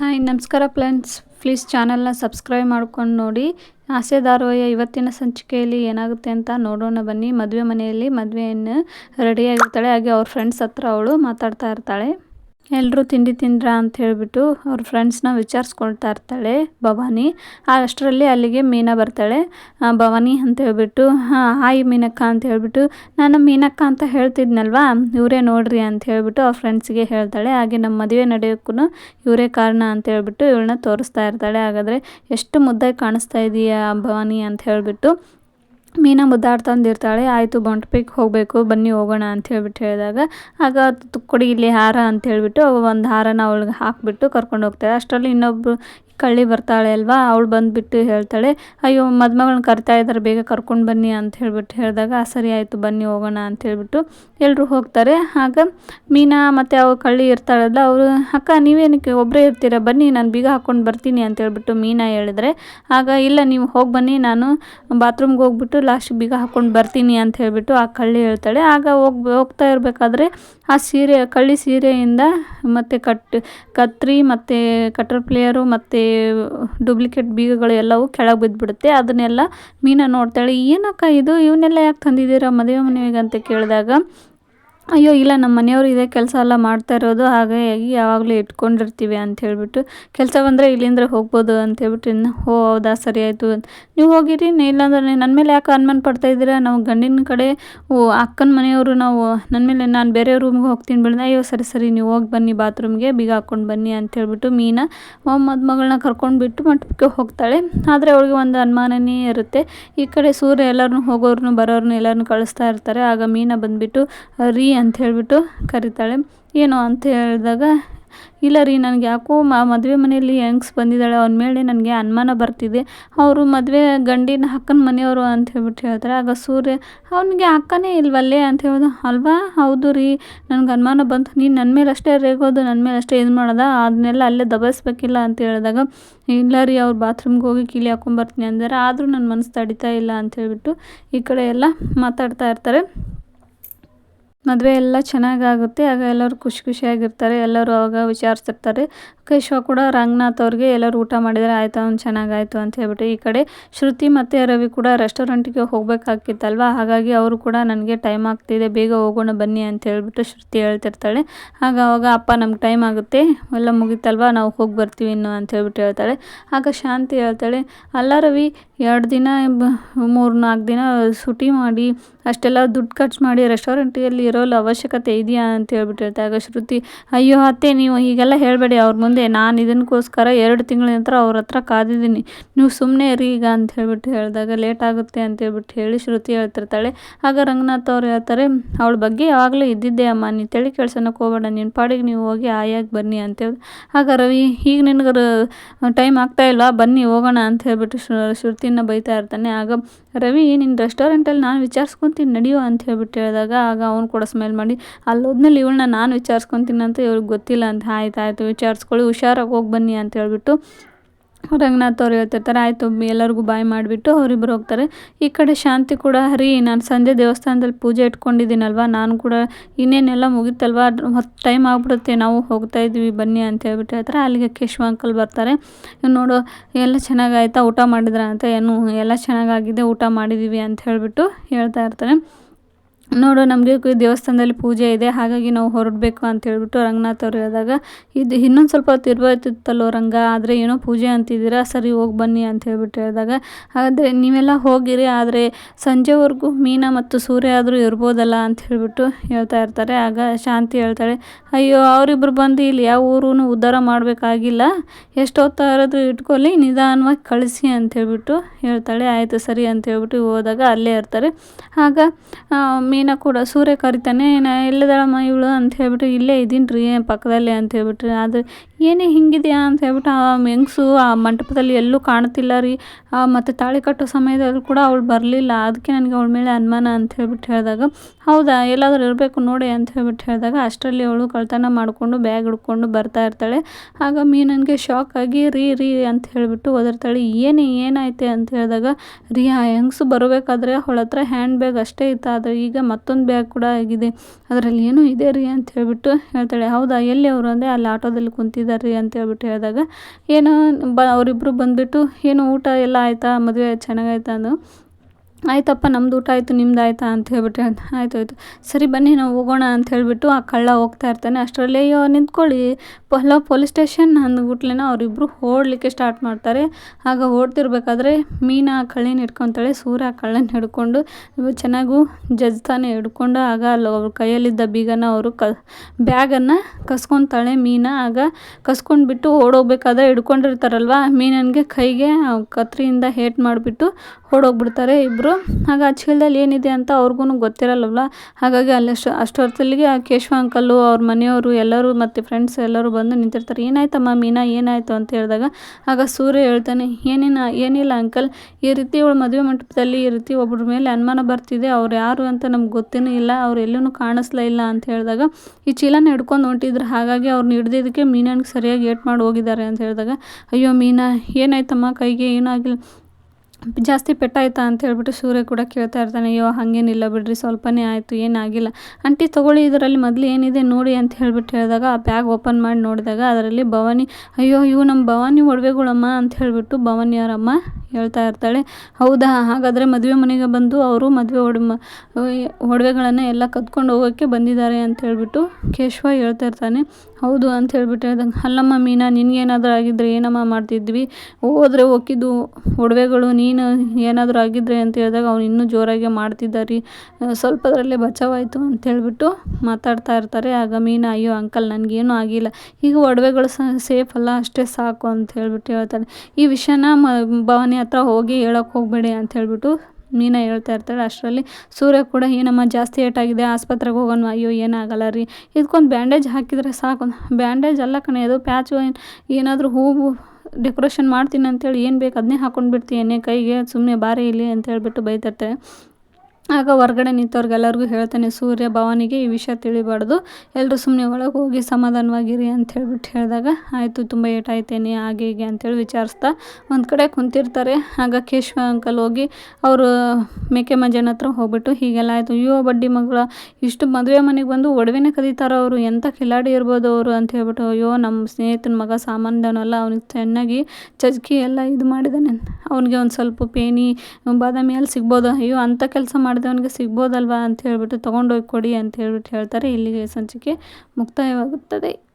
Hi, ನಮಸ್ಕಾರ friends. Please ಚಾನಲ್ನ subscribe ಮಾಡ್ಕೊಂಡು ನೋಡಿ. ಆಸೆ ಧಾರಾವಾಹಿಯ ಇವತ್ತಿನ ಸಂಚಿಕೆಯಲ್ಲಿ ಏನಾಗುತ್ತೆ ಅಂತ ನೋಡೋಣ ಬನ್ನಿ. ಮದುವೆ ಮನೆಯಲ್ಲಿ ಮದುವೆಯನ್ನು ರೆಡಿಯಾಗಿರ್ತಾಳೆ ಹಾಗೆ ಅವ್ರ ಫ್ರೆಂಡ್ಸ್ ಹತ್ರ ಅವಳು ಮಾತಾಡ್ತಾ ಇರ್ತಾಳೆ. ಎಲ್ಲರೂ ತಿಂಡಿ ತಿಂದ್ರಾ ಅಂತ ಹೇಳಿಬಿಟ್ಟು ಅವ್ರ ಫ್ರೆಂಡ್ಸ್ನ ವಿಚಾರಿಸ್ಕೊಳ್ತಾ ಇರ್ತಾಳೆ ಭವಾನಿ. ಅಷ್ಟರಲ್ಲಿ ಅಲ್ಲಿಗೆ ಮೀನಾ ಬರ್ತಾಳೆ. ಭವಾನಿ ಅಂತ ಹೇಳ್ಬಿಟ್ಟು, ಹಾಂ, ಹಾಯ್ ಮೀನಕ್ಕ ಅಂತ ಹೇಳ್ಬಿಟ್ಟು, ನಾನು ಮೀನಕ್ಕ ಅಂತ ಹೇಳ್ತಿದ್ನಲ್ವಾ? ಇವರೇ ನೋಡ್ರಿ ಅಂತ ಹೇಳ್ಬಿಟ್ಟು ಅವ್ರ ಫ್ರೆಂಡ್ಸ್ಗೆ ಹೇಳ್ತಾಳೆ. ಹಾಗೆ ನಮ್ಮ ಮದುವೆ ನಡೆಯೋಕ್ಕೂ ಇವರೇ ಕಾರಣ ಅಂತ ಹೇಳ್ಬಿಟ್ಟು ಇವಳನ್ನ ತೋರಿಸ್ತಾ ಇರ್ತಾಳೆ. ಹಾಗಾದರೆ ಎಷ್ಟು ಮುದ್ದಾಗಿ ಕಾಣಿಸ್ತಾ ಇದೆಯಾ ಭವಾನಿ ಅಂತ ಹೇಳ್ಬಿಟ್ಟು ಮೀನಾ ಮುದ್ದಾಡ್ತಂದಿರ್ತಾಳೆ ಆಯಿತು ಬಂಟ್ಪಿಗೆ ಹೋಗಬೇಕು, ಬನ್ನಿ ಹೋಗೋಣ ಅಂತ ಹೇಳ್ಬಿಟ್ಟು ಹೇಳಿದಾಗ, ಆಗ ಕೊಡಿ ಇಲ್ಲಿ ಹಾರ ಅಂತ ಹೇಳ್ಬಿಟ್ಟು, ಒಂದು ಹಾರನ ಅವಳಿಗೆ ಹಾಕಿಬಿಟ್ಟು ಕರ್ಕೊಂಡು ಹೋಗ್ತಾಳೆ ಅಷ್ಟರಲ್ಲಿ ಇನ್ನೊಬ್ರು ಕಳ್ಳಿ ಬರ್ತಾಳೆ ಅಲ್ವಾ? ಅವಳು ಬಂದುಬಿಟ್ಟು ಹೇಳ್ತಾಳೆ ಅಯ್ಯೋ ಮದುಮಗಳನ್ನ ಕರಿತಾ ಇದ್ದಾರೆ ಬೇಗ ಕರ್ಕೊಂಡು ಬನ್ನಿ ಅಂತ ಹೇಳಿಬಿಟ್ಟು ಹೇಳಿದಾಗ "ಆ, ಸರಿ ಆಯಿತು ಬನ್ನಿ ಹೋಗೋಣ ಅಂತ ಹೇಳಿಬಿಟ್ಟು ಎಲ್ಲರೂ ಹೋಗ್ತಾರೆ. ಆಗ ಮೀನಾ ಮತ್ತು ಅವ್ರು ಕಳ್ಳಿ ಇರ್ತಾಳಲ್ಲ ಅವರು ಅಕ್ಕ ನೀವೇನಕ್ಕೆ ಒಬ್ಬರೇ ಇರ್ತೀರ ಬನ್ನಿ ನಾನು ಬೀಗ ಹಾಕ್ಕೊಂಡು ಬರ್ತೀನಿ ಅಂತ ಹೇಳ್ಬಿಟ್ಟು ಮೀನಾ ಹೇಳಿದ್ರೆ. ಆಗ ಇಲ್ಲ ನೀವು ಹೋಗಿ ಬನ್ನಿ ನಾನು ಬಾತ್ರೂಮ್ಗೆ ಹೋಗ್ಬಿಟ್ಟು ಲಾಸ್ಟ್ ಬೀಗ ಹಾಕ್ಕೊಂಡು ಬರ್ತೀನಿ ಅಂತ ಹೇಳಿಬಿಟ್ಟು ಆ ಕಳ್ಳಿ ಹೇಳ್ತಾಳೆ. ಆಗ ಹೋಗ್ ಹೋಗ್ತಾ ಇರಬೇಕಾದ್ರೆ ಆ ಸೀರೆ ಕಳ್ಳಿ ಸೀರೆಯಿಂದ ಮತ್ತು ಕಟ್ ಕತ್ರಿ ಮತ್ತು ಕಟರ್ ಪ್ಲೇಯರು ಮತ್ತು ಡೂಪ್ಲಿಕೇಟ್ ಬೀಗಗಳು ಎಲ್ಲವೂ ಕೆಳಗೆ ಬಿದ್ದುಬಿಡುತ್ತೆ ಅದನ್ನೆಲ್ಲ ಮೀನಾ ನೋಡ್ತಾಳೆ, ಏನಕ್ಕ ಇದು? ಇವನ್ನೆಲ್ಲ ಯಾಕೆ ತಂದಿದ್ದೀರಾ ಮದುವೆ ಮನೆಗೆ? ಅಂತ ಕೇಳಿದಾಗ ಅಯ್ಯೋ, ಇಲ್ಲ, ನಮ್ಮ ಮನೆಯವರು ಇದೇ ಕೆಲಸ ಎಲ್ಲ ಮಾಡ್ತಾ ಇರೋದು, ಹಾಗಾಗಿ ಯಾವಾಗಲೂ ಇಟ್ಕೊಂಡಿರ್ತೀವಿ ಅಂತ ಹೇಳಿಬಿಟ್ಟು. ಕೆಲಸ ಬಂದರೆ ಇಲ್ಲಿಂದ ಹೋಗ್ಬೋದು ಅಂತ ಹೇಳ್ಬಿಟ್ಟು ಇನ್ನು ಹೋ ಹೌದಾ, ಸರಿ ಆಯಿತು. ಅಂತ ನೀವು ಹೋಗಿರಿ ಇಲ್ಲಾಂದ್ರೆ ನನ್ನ ಮೇಲೆ ಯಾಕೆ ಅನುಮಾನ ಪಡ್ತಾ ಇದ್ದೀರಾ? ನಾವು ಗಂಡಿನ ಕಡೆ ಅಕ್ಕನ ಮನೆಯವರು ನಾವು ನನ್ನ ಮೇಲೆ ನಾನು ಬೇರೆ ರೂಮ್ಗೆ ಹೋಗ್ತೀನಿ ಬೆಳೆದೆ ಅಯ್ಯೋ, ಸರಿ ಸರಿ, ನೀವು ಹೋಗಿ ಬನ್ನಿ ಬಾತ್ರೂಮ್ಗೆ, ಬೀಗ ಹಾಕ್ಕೊಂಡು ಬನ್ನಿ ಅಂತ ಹೇಳ್ಬಿಟ್ಟು ಮೀನಾ ಮದುಮಗಳನ್ನ ಕರ್ಕೊಂಡು ಬಿಟ್ಟು ಮಟ್ಟಕ್ಕೆ ಹೋಗ್ತಾಳೆ. ಆದರೆ ಅವಳಿಗೆ ಒಂದು ಅನುಮಾನನೇ ಇರುತ್ತೆ. ಈ ಕಡೆ ಸೂರ್ಯ ಎಲ್ಲರನ್ನೂ ಹೋಗೋರ್ನು ಬರೋರ್ನು ಎಲ್ಲರನ್ನೂ ಕಳಿಸ್ತಾ ಇರ್ತಾರೆ. ಆಗ ಮೀನಾ ಬಂದುಬಿಟ್ಟು, ರೀ ಅಂತ ಹೇಳಿಬಿಟ್ಟು ಕರೀತಾಳೆ. ಏನು ಅಂತ ಹೇಳಿದಾಗ, ಇಲ್ಲ ರೀ, ನನಗೆ ಯಾಕೋ ಮ, ಮದುವೆ ಮನೆಯಲ್ಲಿ ಹೆಂಗ್ಸ್ ಬಂದಿದ್ದಾಳೆ, ಅವನ ಮೇಲೆ ನನಗೆ ಅನುಮಾನ ಬರ್ತಿದೆ. ಅವರು ಮದುವೆ ಗಂಡಿನ ಅಕ್ಕನ ಮನೆಯವರು ಅಂತ ಹೇಳ್ಬಿಟ್ಟು ಹೇಳ್ತಾರೆ. ಆಗ ಸೂರ್ಯ, ಅವನಿಗೆ ಅಕ್ಕನೇ ಇಲ್ವಲ್ಲೇ? ಅಂತ ಹೇಳೋದು, ಅಲ್ವಾ? ಹೌದು ರೀ, ನನಗೆ ಅನುಮಾನ ಬಂತು. ನೀನು ನನ್ನ ಮೇಲೆ ಅಷ್ಟೇ ರೇಗೋದು ನನ್ನ ಮೇಲೆ ಅಷ್ಟೇ ಇದು ಮಾಡೋದ? ಅದನ್ನೆಲ್ಲ ಅಲ್ಲೇ ದಬಾಯಿಸ್ಬೇಕಿಲ್ಲ ಅಂತ ಹೇಳಿದಾಗ, ಇಲ್ಲ ರೀ, ಅವ್ರು ಬಾತ್ರೂಮ್ಗೆ ಹೋಗಿ ಕೀಲಿ ಹಾಕೊಂಡ್ಬರ್ತೀನಿ ಅಂದರೆ. ಆದರೂ ನನ್ನ ಮನಸ್ಸು ತಡಿತಾ ಇಲ್ಲ ಅಂತ ಹೇಳ್ಬಿಟ್ಟು ಈ ಕಡೆ ಎಲ್ಲ ಮಾತಾಡ್ತಾ ಇರ್ತಾರೆ. ಮದುವೆ ಎಲ್ಲ ಚೆನ್ನಾಗಾಗುತ್ತೆ, ಆಗ ಎಲ್ಲರೂ ಖುಷಿ ಖುಷಿಯಾಗಿರ್ತಾರೆ, ಎಲ್ಲರೂ ಅವಾಗ ವಿಚಾರಿಸ್ತಿರ್ತಾರೆ. ಕೇಶವ ಕೂಡ ರಂಗನಾಥ್ ಅವ್ರಿಗೆ ಎಲ್ಲರೂ ಊಟ ಮಾಡಿದರೆ ಆಯಿತು, ಅವ್ನು ಚೆನ್ನಾಗಾಯಿತು ಅಂತ ಹೇಳ್ಬಿಟ್ಟು ಈ ಕಡೆ ಶ್ರುತಿ ಮತ್ತು ರವಿ ಕೂಡ ರೆಸ್ಟೋರೆಂಟಿಗೆ ಹೋಗಬೇಕಾಗಿತ್ತಲ್ವ? ಹಾಗಾಗಿ ಅವರು ಕೂಡ ನನಗೆ ಟೈಮ್ ಆಗ್ತಿದೆ, ಬೇಗ ಹೋಗೋಣ ಬನ್ನಿ ಅಂತ ಹೇಳ್ಬಿಟ್ಟು ಶ್ರುತಿ ಹೇಳ್ತಿರ್ತಾಳೆ. ಆಗ ಅವಾಗ ಅಪ್ಪ ನಮ್ಗೆ ಟೈಮ್ ಆಗುತ್ತೆ, ಎಲ್ಲ ಮುಗೀತಲ್ವ, ನಾವು ಹೋಗಿ ಬರ್ತೀವಿ ಇನ್ನು ಅಂತ ಹೇಳ್ಬಿಟ್ಟು ಹೇಳ್ತಾಳೆ. ಆಗ ಶಾಂತಿ ಹೇಳ್ತಾಳೆ, ಅಲ್ಲ ರವಿ, ಎರಡು ದಿನ ಮೂರು ನಾಲ್ಕು ದಿನ ಸುಟಿ ಮಾಡಿ, ಅಷ್ಟೆಲ್ಲ ದುಡ್ಡು ಖರ್ಚು ಮಾಡಿ ರೆಸ್ಟೋರೆಂಟಲ್ಲಿ ಇರೋಲ್ಲ ಅವಶ್ಯಕತೆ ಇದೆಯಾ ಅಂತ ಹೇಳ್ಬಿಟ್ಟು ಹೇಳ್ತಾರೆ ಆಗ ಶ್ರುತಿ, ಅಯ್ಯೋ ಅತ್ತೆ, ನೀವು ಹೀಗೆಲ್ಲ ಹೇಳಬೇಡಿ, ಅವ್ರ ಮುಂದೆ ನಾನು ಇದಕ್ಕೋಸ್ಕರ ಎರಡು ತಿಂಗಳ ನಂತರ ಅವ್ರ ಹತ್ರ ಕಾದಿದ್ದೀನಿ. ನೀವು ಸುಮ್ಮನೆ ಇರಿ ಈಗ ಅಂತ ಹೇಳ್ಬಿಟ್ಟು ಹೇಳಿದಾಗ ಲೇಟ್ ಆಗುತ್ತೆ ಅಂತ ಹೇಳ್ಬಿಟ್ಟು ಹೇಳಿ ಶ್ರುತಿ ಹೇಳ್ತಿರ್ತಾಳೆ. ಆಗ ರಂಗನಾಥ್ ಅವ್ರು ಹೇಳ್ತಾರೆ, ಅವಳ ಬಗ್ಗೆ ಯಾವಾಗಲೂ ಇದ್ದಿದ್ದೆ ಅಮ್ಮ, ನೀನು ತಳಿ ಕೆಲಸನಕ್ಕೆ ಹೋಗಬೇಡ ನಿನ್ನ ಪಾಡಿಗೆ ನೀವು ಹೋಗಿ ಆಯಾಗಿ ಬನ್ನಿ ಅಂತ ಹೇಳಿ. ಆಗ ರವಿ, ಈಗ ನಿನಗೆ ಟೈಮ್ ಆಗ್ತಾ ಇಲ್ವಾ? ಬನ್ನಿ, ಹೋಗೋಣ ಅಂತ ಹೇಳ್ಬಿಟ್ಟು ಶ್ರು- ಶ್ರುತಿನ ಬೈತಾ ಇರ್ತಾನೆ. ಆಗ ರವಿ, ನಿನ್ನ ರೆಸ್ಟೋರೆಂಟಲ್ಲಿ ನಾನು ವಿಚಾರಿಸ್ಕೊತೀನಿ, ನಡೆಯೋ ಅಂತ ಹೇಳ್ಬಿಟ್ಟು ಹೇಳಿದಾಗ ಆಗ ಅವ್ನು ಕೂಡ ಸ್ಮೆಲ್ ಮಾಡಿ ಅಲ್ಲಿ ಹೋದ್ಮೇಲೆ ಇವಳನ್ನ ನಾನು ವಿಚಾರಿಸ್ಕೊತೀನಿ ಅಂತ ಇವ್ರಿಗೆ ಗೊತ್ತಿಲ್ಲ ಅಂತ, ಆಯ್ತು, ಆಯಿತು, ವಿಚಾರಿಸ್ಕೊಳ್ಳಿ, ಹುಷಾರಾಗಿ ಹೋಗಿ ಬನ್ನಿ ಅಂತ ಹೇಳ್ಬಿಟ್ಟು ರಂಗನಾಥ್ ಅವ್ರು ಹೇಳ್ತಿರ್ತಾರೆ, ಆಯಿತು ಎಲ್ಲರಿಗೂ ಬಾಯ್ ಮಾಡಿಬಿಟ್ಟು ಅವರಿಬ್ಬರು ಹೋಗ್ತಾರೆ. ಈ ಕಡೆ ಶಾಂತಿ ಕೂಡ, ಹರಿ, ನಾನು ಸಂಜೆ ದೇವಸ್ಥಾನದಲ್ಲಿ ಪೂಜೆ ಇಟ್ಕೊಂಡಿದ್ದೀನಲ್ವ? ನಾನು ಕೂಡ ಇನ್ನೇನೆಲ್ಲ ಮುಗೀತಲ್ವ? ಹೊತ್ತು ಟೈಮ್ ಆಗ್ಬಿಡುತ್ತೆ, ನಾವು ಹೋಗ್ತಾ ಇದ್ವಿ ಬನ್ನಿ ಅಂತ ಹೇಳ್ಬಿಟ್ಟು ಹೇಳ್ತಾರೆ. ಅಲ್ಲಿಗೆ ಕೇಶವ ಅಂಕಲ್ ಬರ್ತಾರೆ. ನೋಡು, ಎಲ್ಲ ಚೆನ್ನಾಗಾಯ್ತಾ? ಊಟ ಮಾಡಿದ್ರ ಅಂತ ಏನು, ಎಲ್ಲ ಚೆನ್ನಾಗಾಗಿದೆ, ಊಟ ಮಾಡಿದ್ದೀವಿ ಅಂತ ಹೇಳಿಬಿಟ್ಟು ಹೇಳ್ತಾ ಇರ್ತಾರೆ. ನೋಡು ನಮಗೆ ದೇವಸ್ಥಾನದಲ್ಲಿ ಪೂಜೆ ಇದೆ ಹಾಗಾಗಿ ನಾವು ಹೊರಡಬೇಕು ಅಂತ ಹೇಳ್ಬಿಟ್ಟು ರಂಗನಾಥ್ ಅವ್ರು ಹೇಳಿದಾಗ ಇದು ಇನ್ನೊಂದು ಸ್ವಲ್ಪ ಹೊತ್ತು ಇರ್ಬೋದಿತ್ತಲ್ಲೋ ರಂಗ ಆದರೆ ಏನೋ ಪೂಜೆ ಅಂತಿದ್ದೀರಾ ಸರಿ ಹೋಗಿ ಬನ್ನಿ ಅಂತ ಹೇಳ್ಬಿಟ್ಟು ಹೇಳಿದಾಗ ಆದರೆ ನೀವೆಲ್ಲ ಹೋಗಿರಿ ಆದರೆ ಸಂಜೆವರೆಗೂ ಮೀನಾ ಮತ್ತು ಸೂರ್ಯ ಆದರೂ ಇರ್ಬೋದಲ್ಲ ಅಂತ ಹೇಳಿಬಿಟ್ಟು ಹೇಳ್ತಾ ಇರ್ತಾರೆ. ಆಗ ಶಾಂತಿ ಹೇಳ್ತಾಳೆ ಅಯ್ಯೋ ಅವರಿಬ್ಬರು ಬಂದು ಇಲ್ಲಿ ಯಾವ ಊರೂ ಉದ್ಧಾರ ಮಾಡಬೇಕಾಗಿಲ್ಲ ಎಷ್ಟೊತ್ತಾದ್ರೂ ಇಟ್ಕೊಳ್ಳಿ ನಿಧಾನವಾಗಿ ಕಳಿಸಿ ಅಂತ ಹೇಳ್ಬಿಟ್ಟು ಹೇಳ್ತಾಳೆ. ಆಯಿತು ಸರಿ ಅಂತ ಹೇಳ್ಬಿಟ್ಟು ಹೋದಾಗ ಅಲ್ಲೇ ಇರ್ತಾರೆ. ಆಗ ಆ, ಮೀನಾ ಕೂಡ ಸೂರ್ಯ ಕರಿತಾನೆ ನಾ ಎಲ್ಲಿದ್ದಾಳಮ್ಮ ಇವಳು ಅಂತ ಹೇಳ್ಬಿಟ್ಟು ಇಲ್ಲೇ ಇದ್ದೀನಿ ರೀ ಪಕ್ಕದಲ್ಲೇ ಅಂತ ಹೇಳ್ಬಿಟ್ಟು ಅದು ಏನೇ ಹಿಂಗಿದೆಯಾ ಅಂತ ಹೇಳ್ಬಿಟ್ಟು ಆ ಹೆಂಗ್ಸು ಆ ಮಂಟಪದಲ್ಲಿ ಎಲ್ಲೂ ಕಾಣ್ತಿಲ್ಲ ರೀ. ಮತ್ತು ತಾಳಿ ಕಟ್ಟೋ ಸಮಯದಲ್ಲಿ ಕೂಡ ಅವಳು ಬರಲಿಲ್ಲ. ಅದಕ್ಕೆ ನನಗೆ ಅವಳ ಮೇಲೆ ಅನುಮಾನ ಅಂತ ಹೇಳ್ಬಿಟ್ಟು ಹೇಳಿದಾಗ, ಹೌದಾ, ಎಲ್ಲಾದರೂ ಇರಬೇಕು ನೋಡಿ ಅಂತ ಹೇಳ್ಬಿಟ್ಟು ಹೇಳಿದಾಗ ಅಷ್ಟರಲ್ಲಿ ಅವಳು ಕಳ್ತನ ಮಾಡಿಕೊಂಡು ಬ್ಯಾಗ್ ಹಿಡ್ಕೊಂಡು ಬರ್ತಾ ಇರ್ತಾಳೆ. ಆಗ ಮೀನನ್ಗೆ ಶಾಕ್ ಆಗಿ, ರೀ ರೀ ಅಂತ ಹೇಳಿಬಿಟ್ಟು ಒದರ್ತಾಳೆ. ಏನೇ, ಏನಾಯ್ತೆ ಅಂತ ಹೇಳಿದಾಗ, ರೀ, ಆ ಹೆಂಗಸು ಬರಬೇಕಾದ್ರೆ ಅವಳ ಹತ್ರ ಹ್ಯಾಂಡ್ ಬ್ಯಾಗ್ ಅಷ್ಟೇ ಇತ್ತು, ಆದರೆ ಈಗ ಮತ್ತೊಂದು ಬ್ಯಾಗ್ ಕೂಡ ಆಗಿದೆ. ಅದರಲ್ಲಿ ಏನೂ ಇದೆ ರೀ ಅಂತ ಹೇಳಿಬಿಟ್ಟು ಹೇಳ್ತಾಳೆ. ಹೌದಾ, ಎಲ್ಲಿ ಅವರು? ಅಂದರೆ ಅಲ್ಲಿ ಆಟೋದಲ್ಲಿ ಕುಂತಿದ್ದಾರೆ ಅಂತ ಹೇಳ್ಬಿಟ್ಟು ಹೇಳಿದಾಗ ಏನು ಬ ಅವರಿಬ್ಬರು ಬಂದುಬಿಟ್ಟು ಏನು ಊಟ ಎಲ್ಲ ಆಯಿತಾ ಮದುವೆ ಚೆನ್ನಾಗಾಯ್ತಾ ಅಂದು. ಆಯ್ತಪ್ಪ, ನಮ್ದು ಊಟ ಆಯಿತು, ನಿಮ್ದು ಆಯಿತಾ ಅಂತ ಹೇಳ್ಬಿಟ್ಟು ಆಯ್ತು ಆಯ್ತು. ಸರಿ ಬನ್ನಿ, ನಾವು ಹೋಗೋಣ ಅಂತ ಹೇಳಿಬಿಟ್ಟು ಆ ಕಳ್ಳ ಹೋಗ್ತಾ ಇರ್ತಾನೆ. ಅಷ್ಟರಲ್ಲಿ ಅಯ್ಯೋ, ನಿಂತ್ಕೊಳ್ಳಿ. ಪಲ್ಲ ಪೊಲೀಸ್ ಸ್ಟೇಷನ್ ಅಂದ್ಬಿಟ್ಲೇನ ಅವರಿಬ್ಬರು ಓಡಲಿಕ್ಕೆ ಸ್ಟಾರ್ಟ್ ಮಾಡ್ತಾರೆ. ಆಗ ಓಡ್ತಿರ್ಬೇಕಾದ್ರೆ ಮೀನಾ ಕಳ್ಳಿನ ಹಿಡ್ಕೊತಾಳೆ, ಸೂರ್ಯ ಕಳ್ಳನ ಹಿಡ್ಕೊಂಡು ಚೆನ್ನಾಗೂ ಜಜ್ತಾನೆ ಹಿಡ್ಕೊಂಡು ಆಗ ಅಲ್ಲಿ ಅವ್ರ ಕೈಯಲ್ಲಿದ್ದ ಬೀಗನ ಅವರು ಕ, ಬ್ಯಾಗನ್ನು ಕಸ್ಕೊತಾಳೆ ಮೀನಾ. ಆಗ ಕಸ್ಕೊಂಡ್ಬಿಟ್ಟು ಓಡೋಗ್ಬೇಕಾದ್ರೆ ಹಿಡ್ಕೊಂಡಿರ್ತಾರಲ್ವ, ಮೀನನಿಗೆ ಕೈಗೆ ಕತ್ರಿಯಿಂದ ಹೇಟ್ ಮಾಡಿಬಿಟ್ಟು ಓಡೋಗ್ಬಿಡ್ತಾರೆ ಇಬ್ಬರು ಆಗ ಆ ಚೀಲದಲ್ಲಿ ಏನಿದೆ ಅಂತ ಅವ್ರಿಗೂ ಗೊತ್ತಿರಲ್ಲವಲ್ಲ ಹಾಗಾಗಿ ಅಲ್ಲಷ್ಟು ಅಷ್ಟೊತ್ತಲ್ಲಿಗೆ ಆ ಕೇಶವ ಅಂಕಲ್ಲು, ಅವ್ರ ಮನೆಯವರು ಎಲ್ಲರೂ ಮತ್ತು ಫ್ರೆಂಡ್ಸ್ ಎಲ್ಲರೂ ಬಂದು ನಿಂತಿರ್ತಾರೆ. ಏನಾಯ್ತಮ್ಮ ಮೀನಾ? ಏನಾಯಿತು ಅಂತ ಹೇಳಿದಾಗ, ಆಗ ಸೂರ್ಯ ಹೇಳ್ತಾನೆ, ಏನೇನ, ಏನಿಲ್ಲ ಅಂಕಲ್, ಈ ರೀತಿ ಇವಳು ಮದುವೆ ಮಂಟಪದಲ್ಲಿ ಈ ರೀತಿ ಒಬ್ಬರ ಮೇಲೆ ಅನುಮಾನ ಬರ್ತಿದೆ, ಅವ್ರು ಯಾರು ಅಂತ ನಮ್ಗೆ ಗೊತ್ತೇನೂ ಇಲ್ಲ, ಅವ್ರು ಎಲ್ಲೂ ಕಾಣಿಸ್ಲೇ ಇಲ್ಲ ಅಂತ ಹೇಳಿದಾಗ, ಈ ಚೀಲನ ಹಿಡ್ಕೊಂಡು ಹೊಂಟಿದ್ರು, ಹಾಗಾಗಿ ಅವ್ರನ್ನ ಹಿಡ್ದಿದ್ದಕ್ಕೆ ಮೀನನ್ಗೆ ಸರಿಯಾಗಿ ಏಟ್ ಮಾಡಿ ಹೋಗಿದ್ದಾರೆ ಅಂತ ಹೇಳಿದಾಗ, ಅಯ್ಯೋ ಮೀನಾ, ಏನಾಯ್ತಮ್ಮ ಕೈಗೆ? ಏನಾಗಿಲ್ಲ ಜಾಸ್ತಿ ಪೆಟ್ಟಾಯ್ತಾ ಅಂತ ಹೇಳ್ಬಿಟ್ಟು ಸೂರ್ಯ ಕೂಡ ಕೇಳ್ತಾ ಇರ್ತಾನೆ, ಅಯ್ಯೋ, ಹಾಗೇನಿಲ್ಲ ಬಿಡ್ರಿ, ಸ್ವಲ್ಪನೇ ಆಯಿತು, ಏನಾಗಿಲ್ಲ. ಆಂಟಿ ತೊಗೊಳ್ಳಿ, ಇದರಲ್ಲಿ ಮೊದಲು ಏನಿದೆ ನೋಡಿ ಅಂತ ಹೇಳ್ಬಿಟ್ಟು ಹೇಳಿದಾಗ ಆ ಬ್ಯಾಗ್ ಓಪನ್ ಮಾಡಿ ನೋಡಿದಾಗ ಅದರಲ್ಲಿ ಭವಾನಿ, ಅಯ್ಯೋ, ಇವು ನಮ್ಮ ಭವಾನಿ ಒಡವೆಗಳಮ್ಮ ಅಂತ ಹೇಳಿಬಿಟ್ಟು ಭವಾನಿಯವರಮ್ಮ ಹೇಳ್ತಾ ಇರ್ತಾಳೆ, ಹೌದಾ? ಹಾಗಾದರೆ ಮದುವೆ ಮನೆಗೆ ಬಂದು ಅವರು ಮದುವೆ ಒಡ ಒಡವೆಗಳನ್ನು ಎಲ್ಲ ಕದ್ಕೊಂಡು ಹೋಗೋಕ್ಕೆ ಬಂದಿದ್ದಾರೆ ಅಂತ ಹೇಳ್ಬಿಟ್ಟು ಕೇಶವ ಹೇಳ್ತಾ ಇರ್ತಾನೆ. ಹೌದು ಅಂತ ಹೇಳ್ಬಿಟ್ಟು ಹೇಳ್ದಂಗೆ, ಅಲ್ಲಮ್ಮ ಮೀನಾ ನಿನಗೇನಾದರೂ ಆಗಿದ್ದರೆ ಏನಮ್ಮ ಮಾಡ್ತಿದ್ವಿ? ಹೋದರೆ ಹೋಗಿದ್ದು ಒಡವೆಗಳು, ನೀನು ಏನಾದರೂ ಆಗಿದ್ರೆ ಅಂತ ಹೇಳಿದಾಗ ಅವ್ನು ಇನ್ನೂ ಜೋರಾಗೆ ಮಾಡ್ತಿದ್ದ ರೀ ಸ್ವಲ್ಪದರಲ್ಲೇ ಬಚಾವಾಯಿತು ಅಂತ ಹೇಳಿಬಿಟ್ಟು ಮಾತಾಡ್ತಾ ಇರ್ತಾರೆ. ಆಗ ಮೀನಾ, ಅಯ್ಯೋ ಅಂಕಲ್, ನನಗೇನೂ ಆಗಿಲ್ಲ. ಈಗ ಒಡವೆಗಳು ಸೇಫ್ ಅಲ್ಲ, ಅಷ್ಟೇ ಸಾಕು ಅಂತ ಹೇಳ್ಬಿಟ್ಟು ಹೇಳ್ತಾನೆ ಈ ವಿಷಯನ ಭವಾನಿ ಹತ್ರ ಹೋಗಿ ಹೇಳೋಕೆ ಹೋಗಬೇಡಿ ಅಂತ ಹೇಳ್ಬಿಟ್ಟು ಮೀನಾ ಹೇಳ್ತಾ ಇರ್ತಾಳೆ ಅಷ್ಟರಲ್ಲಿ. ಸೂರ್ಯ ಕೂಡ ಏನಮ್ಮ ಜಾಸ್ತಿ ಏಟಾಗಿದೆ ಆಸ್ಪತ್ರೆಗೆ ಹೋಗೋಣ, ಅಯ್ಯೋ, ಏನಾಗಲ್ಲ ರೀ. ಇದಕ್ಕೊಂದು ಬ್ಯಾಂಡೇಜ್ ಹಾಕಿದರೆ ಸಾಕು. ಬ್ಯಾಂಡೇಜ್ ಅಲ್ಲ ಕಣೆ, ಅದು ಪ್ಯಾಚು ಏನಾದರೂ ಹೂವು ಡೆಕೋರೇಷನ್ ಮಾಡ್ತೀನಿ ಅಂತೇಳಿ ಏನು ಬೇಕು ಅದನ್ನೇ ಹಾಕ್ಕೊಂಡು ಬಿಡ್ತೀನಿ ಕೈಗೆ? ಸುಮ್ಮನೆ ಬಾರಿ ಇಲ್ಲಿ ಅಂತ ಹೇಳ್ಬಿಟ್ಟು ಬೈತಿರ್ತಾರೆ ಆಗ ಹೊರ್ಗಡೆ ನಿಂತವ್ರಿಗೆಲ್ಲರಿಗೂ ಹೇಳ್ತಾನೆ, ಸೂರ್ಯ ಭವಾನಿಗೆ ಈ ವಿಷಯ ತಿಳಿಬಾರ್ದು. ಎಲ್ಲರೂ ಸುಮ್ಮನೆ ಒಳಗೆ ಹೋಗಿ ಸಮಾಧಾನವಾಗಿರಿ ಅಂತ ಹೇಳ್ಬಿಟ್ಟು ಹೇಳಿದಾಗ, ಆಯಿತು, ತುಂಬ ಏಟಾಯ್ತೇನೆ, ಹಾಗೆ ಹೀಗೆ ಅಂತೇಳಿ ವಿಚಾರಿಸ್ತಾ ಒಂದು ಕಡೆ ಕುಂತಿರ್ತಾರೆ. ಆಗ ಕೇಶವ ಅಂಕಲ್ ಹೋಗಿ ಅವರು ಮೇಕೆ ಮಂಜನ ಹತ್ರ ಹೋಗ್ಬಿಟ್ಟು, ಹೀಗೆಲ್ಲ ಆಯಿತು, ಅಯ್ಯೋ ಬಡ್ಡಿ ಮಗಳ, ಇಷ್ಟು ಮದುವೆ ಮನೆಗೆ ಬಂದು ಒಡವೆನೇ ಕದೀತಾರೋ ಅವರು ಎಂಥ ಕಿಲಾಡಿ ಇರ್ಬೋದು ಅವರು? ಅಂತ ಹೇಳ್ಬಿಟ್ಟು, ಅಯ್ಯೋ ನಮ್ಮ ಸ್ನೇಹಿತನ ಮಗ ಸಾಮಾನ್ಯನಲ್ಲ ಅವ್ನಿಗೆ ಚೆನ್ನಾಗಿ ಚಜ್ಕಿ ಎಲ್ಲ ಇದು ಮಾಡಿದ್ದಾನೆ ಅವನಿಗೆ ಒಂದು ಸ್ವಲ್ಪ ಪೇನಿ ಬಾದಾಮಿ ಎಲ್ಲಿ ಸಿಗ್ಬೋದು? ಅಯ್ಯೋ ಅಂಥ ಕೆಲಸ ಮಾಡಿದವನಿಗೆ ಸಿಗ್ಬೋದಲ್ವಾ ಅಂತ ಹೇಳ್ಬಿಟ್ಟು ತೊಗೊಂಡೋಗಿ ಕೊಡಿ ಅಂತ ಹೇಳ್ಬಿಟ್ಟು ಹೇಳ್ತಾರೆ. ಇಲ್ಲಿಗೆ ಸಂಚಿಕೆ ಮುಕ್ತಾಯವಾಗುತ್ತದೆ.